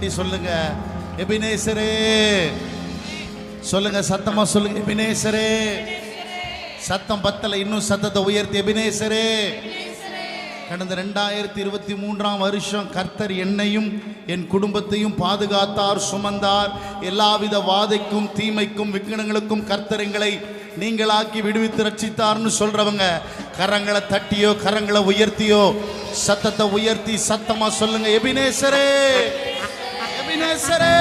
சொல்லுங்க. எபினேசரே. சொல்லுங்க சத்தமா சொல்லுங்க எபினேசரே. சத்தம் பத்தல இன்னும் சத்தத்தை உயர்த்தி எபினேசரே. கடந்த ரெண்டாயிரத்தி இருபத்தி மூன்றாம் வருஷம் கர்த்தர் என்னையும் என் குடும்பத்தையும் பாதுகாத்தார் சுமந்தார். எல்லாவித வாதைக்கும் தீமைக்கும் விக்கனங்களுக்கும் கர்த்தர் எங்களை நீங்களாக்கி விடுவித்து ரட்சித்தார்னு சொல்றவங்க கரங்களை தட்டியோ கரங்களை உயர்த்தியோ சத்தத்தை உயர்த்தி சத்தமா சொல்லுங்க எபினேசரே. எபினேசரே.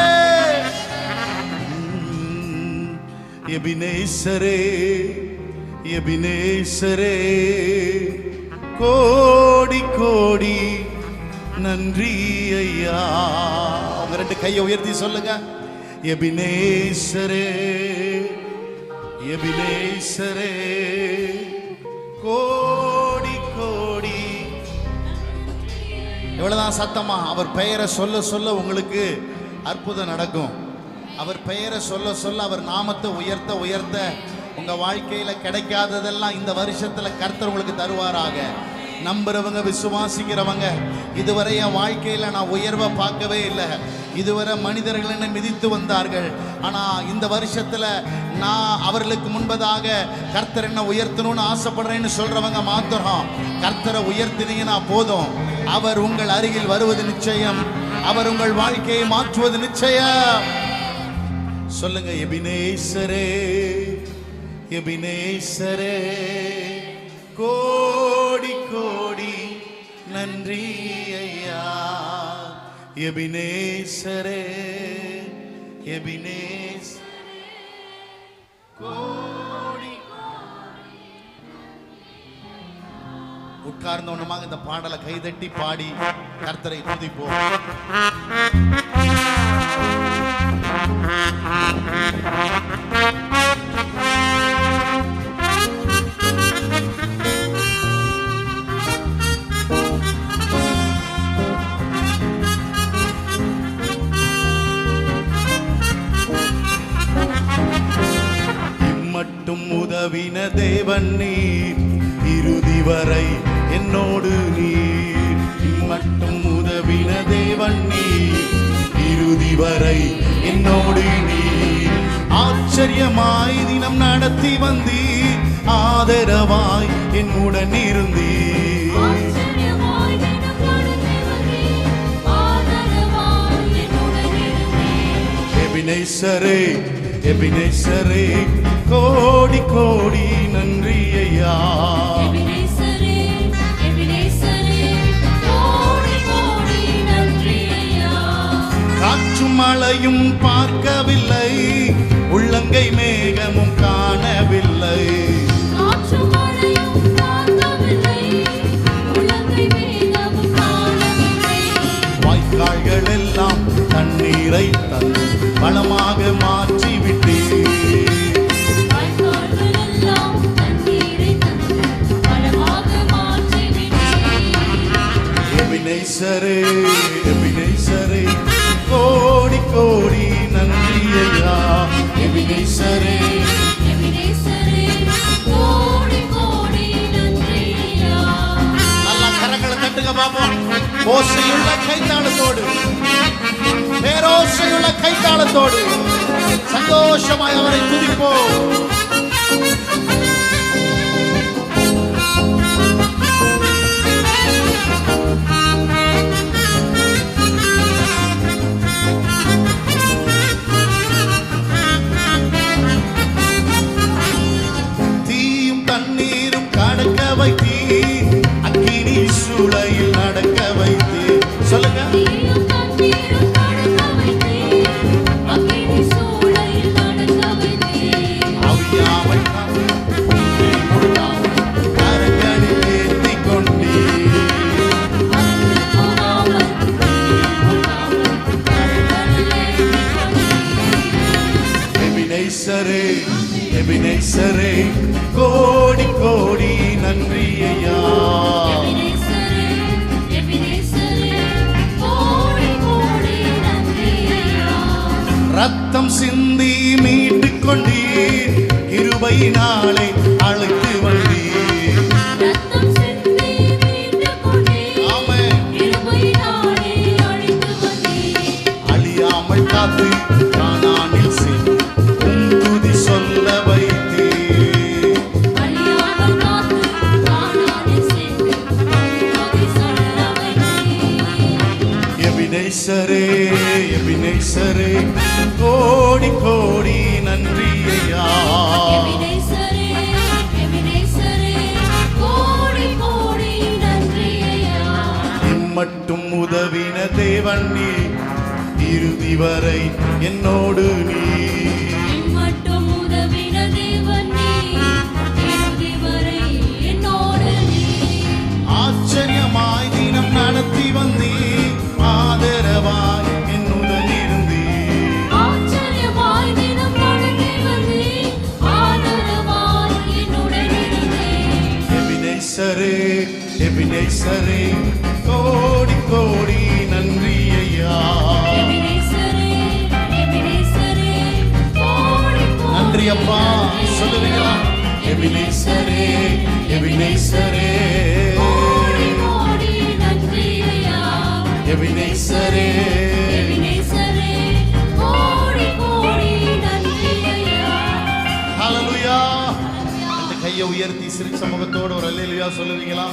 எபினேசரே எபினேசரே. கோடி கோடி நன்றி ஐயா. அவங்க ரெண்டு கையை உயர்த்தி சொல்லுங்க. எபினேசரே எபினேசரே. கோ எவ்வளவுதான் சத்தமா? அவர் பெயரை சொல்ல சொல்ல உங்களுக்கு அற்புதம் நடக்கும். அவர் பெயரை சொல்ல சொல்ல அவர் நாமத்தை உயர்த்த உயர்த்த உங்க வாழ்க்கையில கிடைக்காததெல்லாம் இந்த வருஷத்துல கர்த்தர் உங்களுக்கு தருவாராக. நம்புறவங்க விசுவாசிக்கிறவங்க இதுவரை என் வாழ்க்கையில நான் உயர்வை பார்க்கவே இல்லை. இதுவரை மனிதர்கள் என்ன மிதித்து வந்தார்கள். ஆனா இந்த வருஷத்துல நான் அவர்களுக்கு முன்பதாக கர்த்தர் என்ன உயர்த்தணும்னு ஆசைப்படுறேன்னு சொல்றவங்க மாத்திரம். கர்த்தரை உயர்த்தினீங்கன்னா போதும். அவர் உங்கள் அருகில் வருவது நிச்சயம். அவர் உங்கள் வாழ்க்கையை மாற்றுவது நிச்சயம். சொல்லுங்க எபினேசரே எபினேசரே. கோடி கோடி நன்றி ஐயா. எபினேசரே எபினேஸ் கோடி உட்கார்ந்தவனமாக இந்த பாடலை கைதட்டி பாடி கர்த்தரை துதிப்போம். இம்மட்டும் உதவின தேவன் நீர். இறுதி வரை என்னோடு நீர். இம்மட்டும் உதவின தேவன் நீர். இறுதி வரை என்னோடு நீர். ஆச்சரியமாய் தினம் நடத்தி வந்தீர். ஆதரவாய் என்னுடன் இருந்தீர். ஆச்சரியமாய் தினம் நடத்தி வந்தீர். ஆதரவாய் என்னுடன் இருந்தீர். எபினேசரே எபினேசரே கோடி கோடி நன்றி ஐயா. காற்றும் மழையும் பார்க்கவில்லை உள்ளங்கை மேகமும் காணவில்லை. வாய்க்கால்கள் எல்லாம் தண்ணீரை தந்து வளமாக மாற்றி எபினேசரே எபினேசரே கோடி கோடி நன்றி ஐயா எபினேசரே ஓசையுள்ள கைத்தாளத்தோடு. பேரோசையுள்ள கைத்தாளத்தோடு. சந்தோஷமாய் அவரை துதிப்போம். You. ரத்தம் சிந்தி மீட்டு கொண்டீர். கிருபையினாலே அழைத்து எபினேசரே கோடி கோடி நன்றி ஐயா. இம்மட்டும் உதவின தேவன் நீ. இறுதி வரை என்னோடு நீ. இம்மட்டும் உதவின தேவன் நீ, இறுதி வரை என்னோடு நீ. ஆச்சரியமாய் தினம் நடத்தி வந்தீ எபினேசரே கோடி கோடி நன்றி ஐயா நன்றி அப்பா சொல்லுவீங்களா எபினேசரே. எபினேசரே எபினேசரே கையை உயர்த்தி சிறு சமூகத்தோடு ஒரு அல்லேலூயா சொல்லுவீங்களா?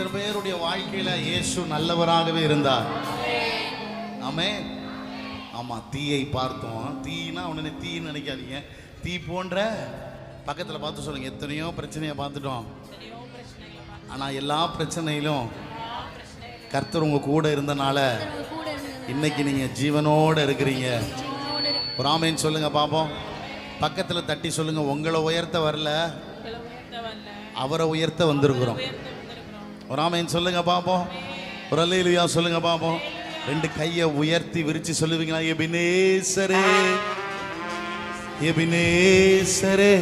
எத்தனை பேருடைய வாழ்க்கையில இயேசு நல்லவராகவே இருந்தார்? ஆமே ஆமா தீயை பார்த்தோம். தீனா உடனே தீன்னு நினைக்காதீங்க. தீ போன்ற பக்கத்துல பார்த்து சொல்லுங்க. எத்தனையோ பிரச்சனையை பார்த்துட்டோம். ஆனா எல்லா பிரச்சனையிலும் கர்த்தர் உங்க கூட இருந்தனால இன்னைக்கு நீங்க ஜீவனோட இருக்கிறீங்க. உன்னோடு இருக்கு. ஒரு ஆமேன்னு சொல்லுங்க பாப்போம். பக்கத்துல தட்டி சொல்லுங்க. உங்களை உயர்த்த வரல. அவரை உயர்த்த வந்திருக்கிறோம். ஒரு ஆமேன்னு சொல்லுங்க பாப்போம். ஒரு அல்லையிலுயா சொல்லுங்க பாப்போம். ரெண்டு கையை உயர்த்தி விரிச்சு சொல்லுவீங்களா? எபினேசரே. எபினேசரே.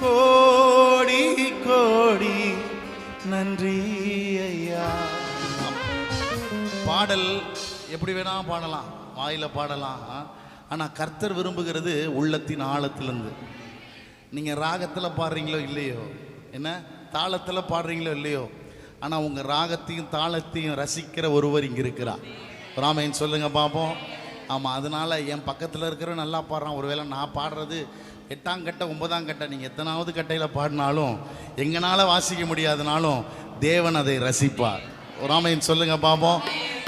கோடி கோடி நன்றி ஐயா. பாடல் எப்படி வேணா பாடலாம். வாயில பாடலாம். ஆனா கர்த்தர் விரும்புகிறது உள்ளத்தின் ஆழத்திலிருந்து. நீங்க ராகத்துல பாடுறீங்களோ இல்லையோ? என்ன? தாளத்தில் பாடுறீங்களோ இல்லையோ? ஆனால் உங்கள் ராகத்தையும் தாளத்தையும் ரசிக்கிற ஒருவர் இங்கே இருக்கிறார். ராமையன் சொல்லுங்க பாப்போம். ஆமாம் அதனால என் பக்கத்தில் இருக்கிற நல்லா பாடுறான். ஒருவேளை நான் பாடுறது எட்டாம் கட்ட ஒன்பதாம் கட்ட நீங்கள் எத்தனாவது கட்டையில் பாடினாலும் எங்கனால வாசிக்க முடியாதனாலும் தேவன் அதை ரசிப்பார். ராமையன் சொல்லுங்க பாப்போம்.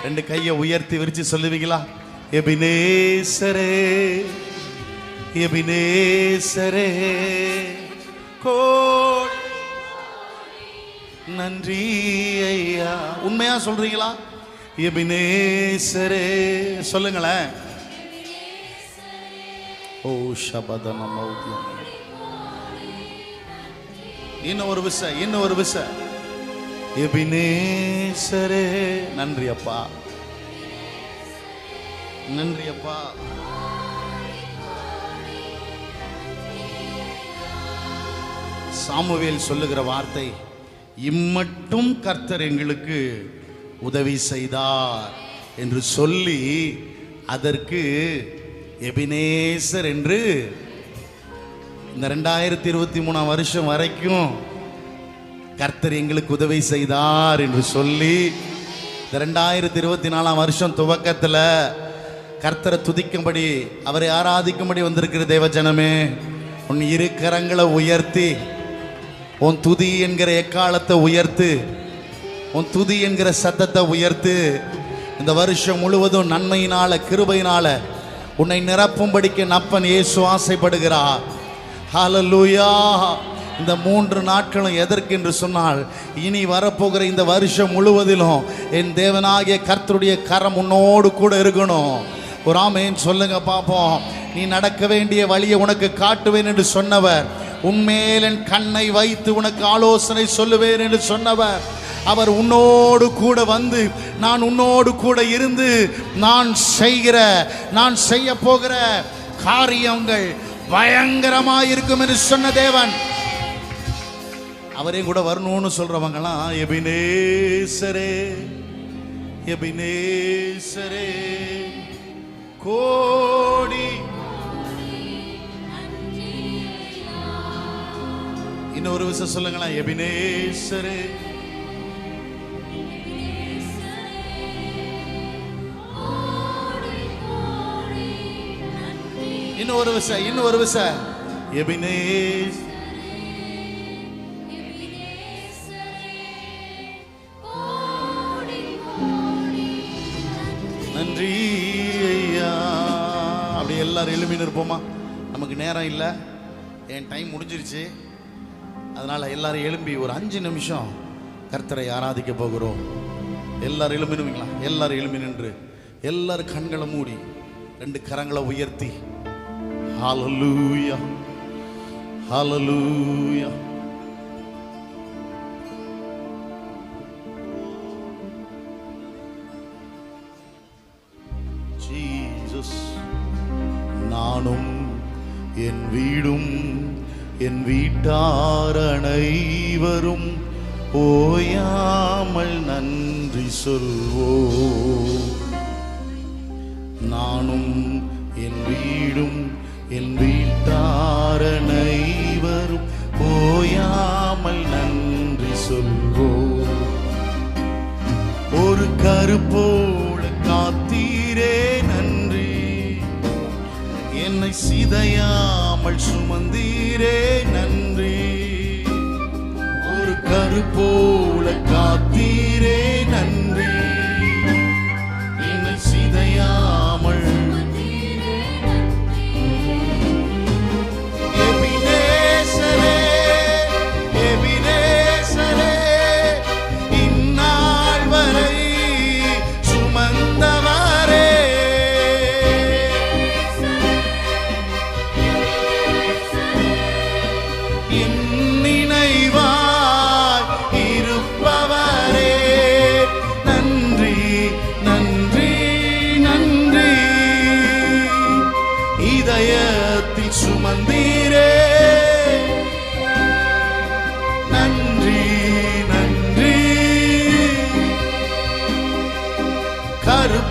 ரெண்டு கையை உயர்த்தி விரித்து சொல்லுவீங்களா? எபினேசரே எபினேசரே கோ நன்றி ஐயா. உண்மையா சொல்றீங்களா? எபினேசரே. சொல்லுங்களேன். ஓ சபத மௌத்தியம் இன்னும் ஒரு விச இன்னும் ஒரு விச. எபினேசரே. நன்றி அப்பா. நன்றி அப்பா. சாமுவேல் சொல்லுகிற வார்த்தை இம்மட்டும் கர்த்தர் எங்களுக்கு உதவி செய்தார் என்று சொல்லி அதற்கு எபினேசர் என்று இந்த ரெண்டாயிரத்தி இருபத்தி மூணாம் வருஷம் வரைக்கும் கர்த்தர் எங்களுக்கு உதவி செய்தார் என்று சொல்லி இந்த ரெண்டாயிரத்தி இருபத்தி நாலாம் வருஷம் துவக்கத்தில் கர்த்தரை துதிக்கும்படி அவரை ஆராதிக்கும்படி வந்திருக்கிற தேவஜனமே உன் இரு கரங்களை உயர்த்தி உன் துதி என்கிற எக்காலத்தை உயர்த்து உன் துதி என்கிற சத்தத்தை உயர்த்து இந்த வருஷம் முழுவதும் நன்மையினால கிருபையினால உன்னை நிரப்பும்படிக்கு நப்பன் இயேசு ஆசைப்படுகிறார். ஹலலூயா இந்த மூன்று நாட்களும் எதற்கு என்று சொன்னால் இனி வரப்போகிற இந்த வருஷம் முழுவதிலும் என் தேவனாகிய கர்த்தருடைய கரம் உன்னோடு கூட இருக்கணும். ஒரு ஆமேன் சொல்லுங்க பார்ப்போம் நீ நடக்க வேண்டிய வழியை உனக்கு காட்டுவேன் என்று சொன்னவர் உன்மேல் என் கண்ணை வைத்து உனக்கு ஆலோசனை சொல்லுவேன் என்று சொன்னவர் அவர் உன்னோடு கூட வந்து நான் உன்னோடு கூட இருந்து நான் செய்கிற நான் செய்ய போகிற காரியங்கள் பயங்கரமாக இருக்கும் என்று சொன்ன தேவன். அவரே கூட வரணும்னு சொல்றவங்களாம் எபினேசரே எபினேசரே கோடி இன்னொரு விஷயம் சொல்லுங்களேன். எபினேஸ்வரே இன்னும் ஒரு விச இன்னும் ஒரு விச எபினேஷ் நன்றி ஐயா. அப்படி எல்லாரும் எழுமி நிற்போமா? நமக்கு நேரம் இல்லை. என் டைம் முடிஞ்சிருச்சு. அதனால் எல்லாரும் எழும்பி ஒரு அஞ்சு நிமிஷம் கர்த்தரை ஆராதிக்க போகிறோம். எல்லாரும் எழும்பி நின்றுங்களா எல்லாரும் எழும்பி நின்று. எல்லாரும் கண்களை மூடி ரெண்டு கரங்களை உயர்த்தி. ஹாலலூயா ஹாலலூயா ஜீசஸ் நானும் என் வீடும் என் வீட்டார் அனைவரும் ஓயாமல் நன்றி சொல்வோ நானும் என் வீடும் என் வீட்டார் அனைவரும் ஓயாமல் நன்றி சொல்வோ ஒரு கருப்போல காத்தீரே நன்றி. என்னை சிதையாமல் சுமந்தி நன்றி. ஒரு கருப்போ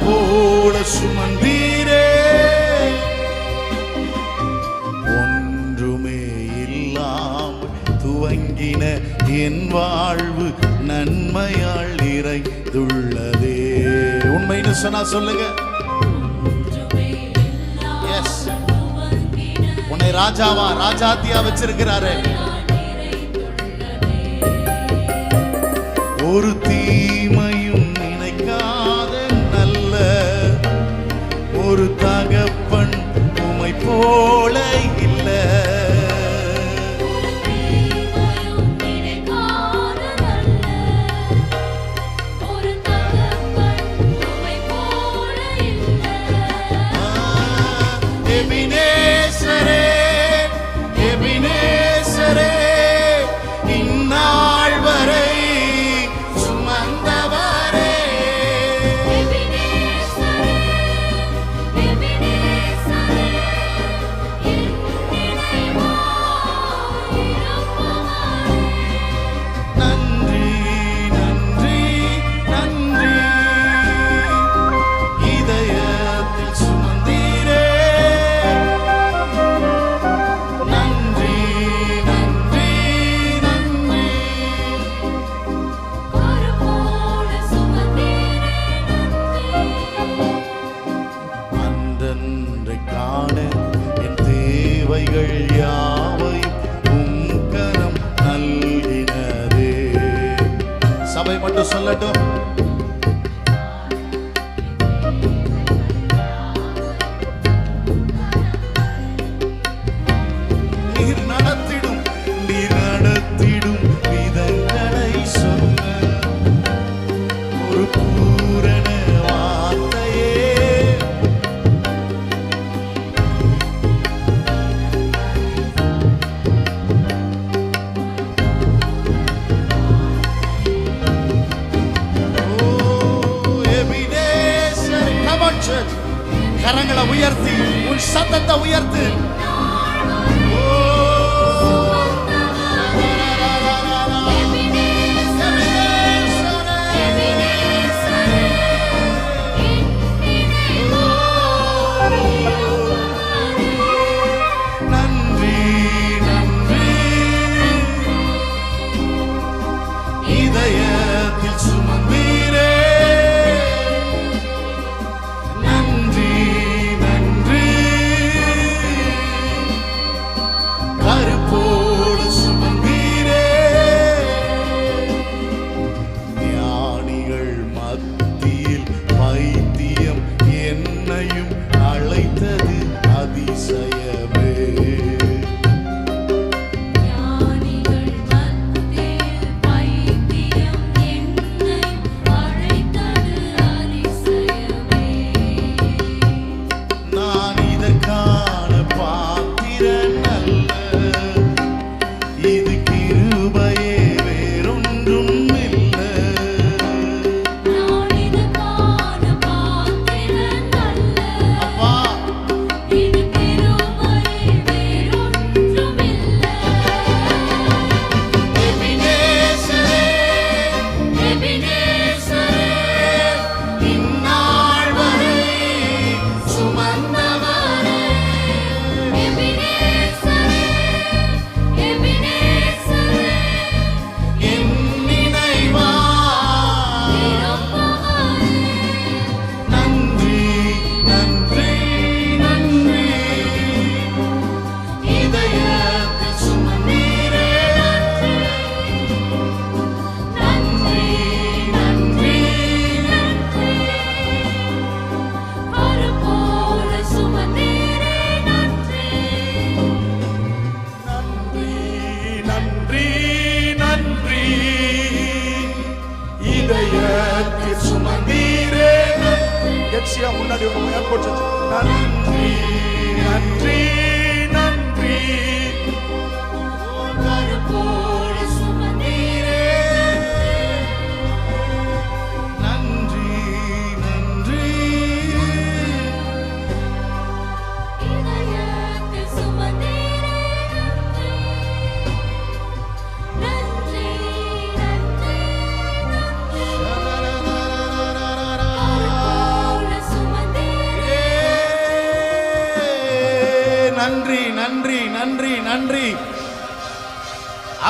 போல சுமந்தீரே. ஒன்றுமே இல்லாமல் துவங்கின என் வாழ்வு நன்மையால் நிறைந்துள்ளதே. உண்மைன்னு சொன்னா சொல்லுங்க. எஸ் உன்னை ராஜாவா ராஜாத்தியா வச்சிருக்கிறாரு. ஒரு தீமையும் ஒரு தகப்பன் உமை போல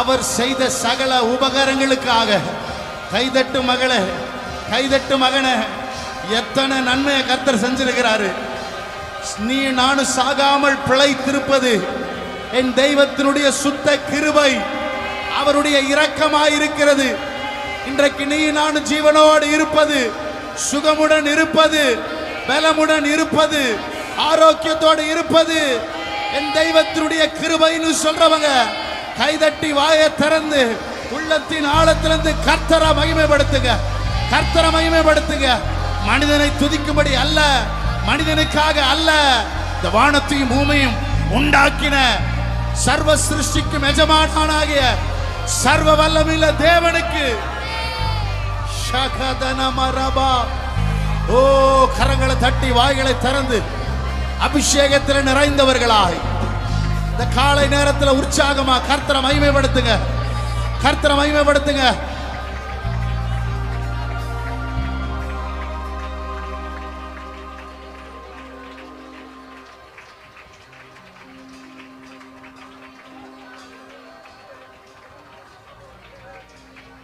அவர் செய்த சகல உபகாரங்களுக்காக கைதட்டு மகளே கைதட்டு மகனை எத்தனை நன்மையை கர்த்தர் செஞ்சிருக்கிறாரு. நீ நானும் சாகாமல் பிழைத்திருப்பது என் தெய்வத்தினுடைய சுத்த கிருபை அவருடைய இரக்கமாயிருக்கிறது. இன்றைக்கு நீ நானும் ஜீவனோடு இருப்பது சுகமுடன் இருப்பது பலமுடன் இருப்பது ஆரோக்கியத்தோடு இருப்பது என் தெய்வத்தினுடைய கிருபைன்னு சொல்றவங்க கைதட்டி வாயை திறந்து உள்ளத்தின் ஆழத்திலிருந்து கர்த்தரை மகிமைப்படுத்துங்க. கர்த்தரை மகிமைப்படுத்துங்க. மனிதனை துதிக்கும்படி அல்ல. மனிதனுக்காக அல்ல. இந்த வானத்தையும் பூமியும் உண்டாக்கின சர்வ சிருஷ்டிக்கும் மெஜமானானாகிய சர்வ வல்லமில்ல தேவனுக்கு. ஓ கரங்களை தட்டி வாய்களை திறந்து அபிஷேகத்தில் நிறைந்தவர்களாய். இந்த காலை நேரத்தில் உற்சாகமா கர்த்தரை மகிமைப்படுத்துங்க. கர்த்தரை மகிமைப்படுத்துங்க.